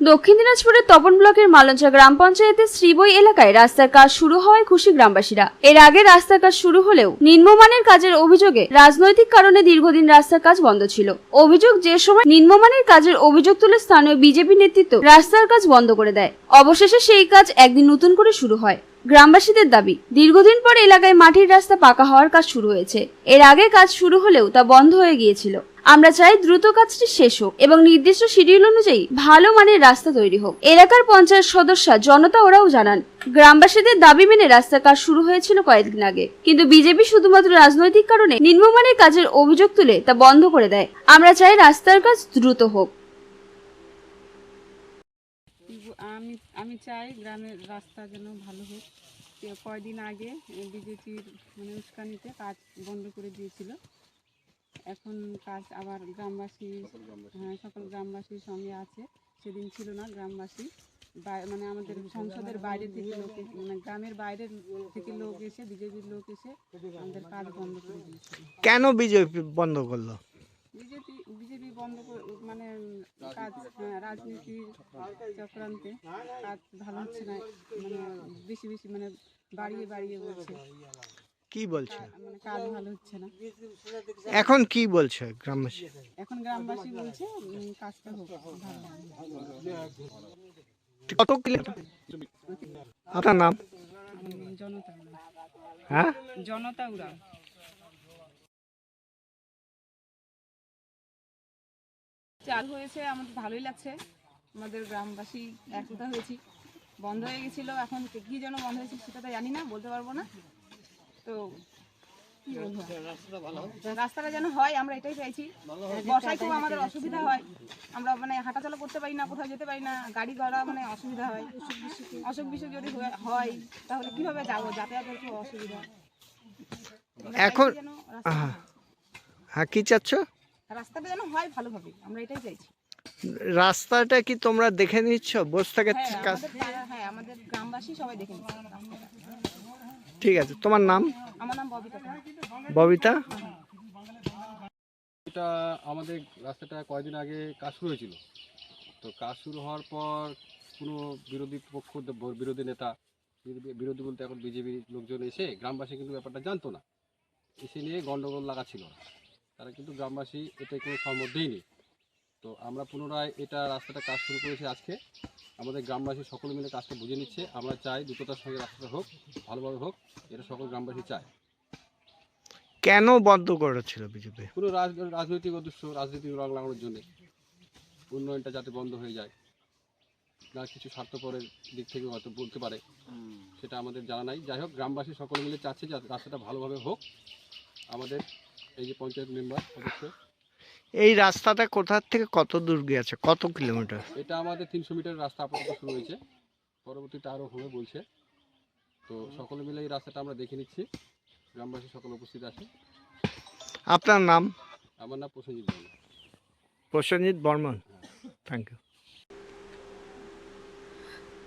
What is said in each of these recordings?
দক্ষিণ দিনাজপুরের তপন ব্লকের মালঞ্চা গ্রাম পঞ্চায়েতের শ্রীবই এলাকায় রাস্তার কাজ শুরু হওয়ায় খুশি গ্রামবাসীরা। এর আগে রাস্তার কাজ শুরু হলেও নিম্নমানের কাজের অভিযোগে রাজনৈতিক কারণে দীর্ঘদিন রাস্তার কাজ বন্ধ ছিল। অভিযোগ যে সময় নিম্নমানের কাজের অভিযোগ তুলে স্থানীয় বিজেপি নেতৃত্ব রাস্তার কাজ বন্ধ করে দেয়, অবশেষে সেই কাজ একদিন নতুন করে শুরু হয়। গ্রামবাসীদের দাবি, দীর্ঘদিন পর এলাকায় মাটির রাস্তা পাকা হওয়ার কাজ শুরু হয়েছে। এর আগে কাজ শুরু হলেও তা বন্ধ হয়ে গিয়েছিল। আমরা চাই দ্রুত কাজটি শেষ হোক এবং নির্দিষ্ট শিডিউল অনুযায়ী ভালো মানের রাস্তা তৈরি হোক। এলাকার পঞ্চায়েত সদস্য, জনতা ওরাও জানান, গ্রামবাসীদের দাবি মেনে রাস্তার কাজ শুরু হয়েছিল কয়েকদিন আগে। কিন্তু বিজেপি শুধুমাত্র রাজনৈতিক কারণে নিম্নমানের কাজের অভিযোগ তুলে তা বন্ধ করে দেয়। আমরা চাই রাস্তার কাজ দ্রুত হোক। আমি আমি চাই গ্রামের রাস্তা যেন ভালো হোক। কয়দিন আগে বিজেপির মানে উস্কানিতে কাজ বন্ধ করে দিয়েছিল। এখন কাজ আবার গ্রামবাসী হ্যাঁ সকল গ্রামবাসীর সঙ্গে আছে। সেদিন ছিল না গ্রামবাসী। মানে আমাদের সংসদের বাইরে থেকে লোক এসে- মানে গ্রামের বাইরের থেকে লোক এসে বিজেপির লোক এসে আমাদের কাজ বন্ধ করে দিয়েছিল কেন বিজেপি বন্ধ করল? বিজেপি বিজেপি বন্ধ করে মানে কাজ হ্যাঁ, রাজনীতির চক্রান্তে কাজ ভালো হচ্ছে না। মানে বেশি বেশি মানে বাড়িয়ে বাড়িয়ে বলছে। কি বলছে? মানে কাজ ভালো হচ্ছে না। এখন কি বলছে গ্রামবাসী? এখন গ্রামবাসী বলছে উম, কাজটা হোক ভালো কত কিলোমিটার আপনার নাম? উম, জনতা উড়াও। হ্যাঁ? জনতা উড়াও চালু হয়েছে আমাদের ভালোই লাগছে। আমাদের গ্রামবাসী একতা হয়েছি। বন্ধ হয়ে গেছিল এখন কি যেন বন্ধ হয়েছে সেটা তো জানি না বলতে পারব না। তো? রাস্তাটা যেন হয় আমরা এটাই চাইছি। বর্ষায় খুব আমাদের অসুবিধা হয়। আমরা মানে হাঁটাচলা করতে পারি না কোথাও যেতে পারি না গাড়ি ঘোড়া মানে অসুবিধা হয়। অসুখ বিসুখ যদি হয় তাহলে কীভাবে যাব? যাতায়াতের খুব অসুবিধা। এখন- রাস্তাটা হ্যাঁ কি চাচ্ছ? রাস্তাটা যেন হয় ভালোভাবে আমরা এটাই চাইছি। রাস্তাটা কি তোমরা দেখে নিচ্ছ? বসে থেকে হ্যাঁ হ্যাঁ রাস্তাটা। ঠিক আছে তোমার নাম? ববিতা এটা আমাদের রাস্তাটা কয়েকদিন আগে কাজ শুরু হয়েছিল। তো কাজ শুরু হওয়ার পর কোনো বিরোধী পক্ষ বিরোধী নেতা বিরোধী- বিরোধী বলতে এখন বিজেপির লোকজন এসে গ্রামবাসী কিন্তু ব্যাপারটা জানতো না। এসে নিয়ে গন্ডগোল লাগাচ্ছিল। তারা কিন্তু গ্রামবাসী এটাই কোনো সম্মত দেয়নি। তো আমরা পুনরায় এটা রাস্তাটা কাজ শুরু করেছি আজকে। আমাদের গ্রামবাসী সকলে মিলে কাজটা বুঝে নিচ্ছে। আমরা চাই দ্রুততার সঙ্গে রাস্তাটা হোক ভালোভাবে হোক এটা সকল গ্রামবাসী চায়। কেন বন্ধ করেছিল বিজেপি? কোনো রাজ রাজনৈতিক উদ্দেশ্য রাজনৈতিক রং লাগানোর জন্য উন্নয়নটা যাতে বন্ধ হয়ে যায়। না কিছু স্বার্থপরের দিক থেকে হয়তো বলতে পারে। সেটা আমাদের জানা নাই। যাই হোক গ্রামবাসী সকলে মিলে চাচ্ছে যে রাস্তাটা ভালোভাবে হোক। আমাদের এই যে পঞ্চায়েত মেম্বার সদস্য এই রাস্তাটা কোথার থেকে কত দূর গিয়েছে? কত কিলোমিটার? এটা আমাদের তিনশো মিটার রাস্তা আপাতত শুরু হয়েছে। পরবর্তীতে আরও হবে বলছে। তো সকলে মিলে এই রাস্তাটা আমরা দেখে নিচ্ছি। গ্রামবাসী সকলে উপস্থিত আছে। আপনার নাম? আমার নাম প্রসেনজিৎ বর্মা প্রসেনজিৎ বর্মন। থ্যাংক ইউ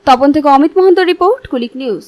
তপন থেকে অমিত মহন্ত রিপোর্ট কুলিক নিউজ।